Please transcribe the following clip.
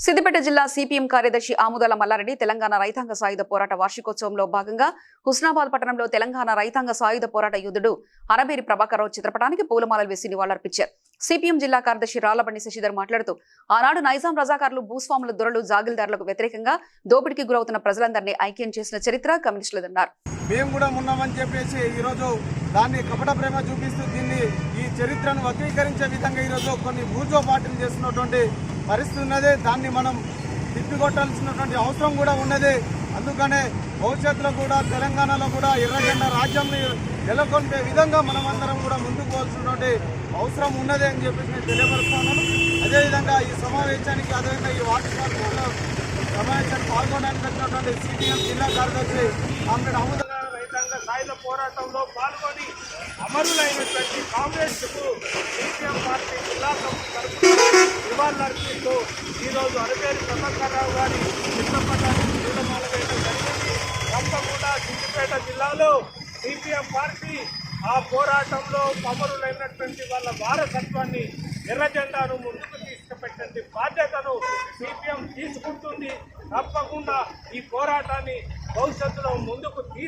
సిద్దిపేట జిల్లా సిపిఎం కార్యదర్శి ఆముదాల మల్లారెడ్డి తెలంగాణ రైతాంగ సాయుధ పోరాట వార్షికోత్సవంలో భాగంగా హుస్నాబాద్ పట్టణంలో తెలంగాణ రైతాంగ సాయుధ పోరాట యోధుడు అరబేరి ప్రభాకరరావు చిత్రపటానికి పూలమాలలు వేసి నివాళులర్పించారు. సిపిఎం జిల్లా కార్యదర్శి రాళ్ళబండి శశిధర్ మాట్లాడుతూ ఆనాడు నైజాం రజాకారులు భూస్వాముల దొరలు జాగిల్దారులకు వ్యతిరేకంగా దోపిడీకి గురవుతున్న ప్రజలందరినీ ఐక్యం చేసిన చరిత్ర కమ్యూనిస్టులదన్నారు మేము కూడా ఉన్నామని చెప్పేసి ఈరోజు దాన్ని కపట ప్రేమ చూపిస్తూ దీన్ని ఈ చరిత్రను వక్రీకరించే విధంగా ఈరోజు కొన్ని భూజో పార్టీలు చేస్తున్నటువంటి పరిస్థితి ఉన్నది దాన్ని మనం తిప్పికొట్టాల్సినటువంటి అవసరం కూడా ఉన్నది. అందుకనే భవిష్యత్తులో కూడా తెలంగాణలో కూడా ఎర్రజెండ రాజ్యంని నెలకొల్పే విధంగా మనమందరం కూడా ముందుకు పోవాల్సినటువంటి అవసరం ఉన్నది అని చెప్పేసి నేను తెలియపరుస్తున్నాను. అదేవిధంగా ఈ సమావేశానికి అదేవిధంగా ఈ వార్షికోత్సవంలో సమావేశానికి పాల్గొనడానికి వచ్చినటువంటి సిపిఎం జిల్లా కార్యదర్శి కామ్రేడ్ అమృత రైతాంగ సాయుధ పోరాటంలో పాల్గొని అమరులైనటువంటి కాంగ్రెస్ సిపిఎం పార్టీ జిల్లా కమిటీ తరఫున నివాళులర్పిస్తూ ఈరోజు అరవేరు ప్రభాకర్రావు గారి చిత్రపటానికి పూలమాల వేయడం జరిగింది. తప్పకుండా సిద్దిపేట జిల్లాలో సిపిఎం పార్టీ ఆ పోరాటంలో పమరులైనటువంటి వాళ్ళ వారసత్వాన్ని ఎర్ర ముందుకు తీసుకుపెట్టండి బాధ్యతను సిపిఎం తీసుకుంటుంది. తప్పకుండా ఈ పోరాటాన్ని భవిష్యత్తులో ముందుకు తీసుకు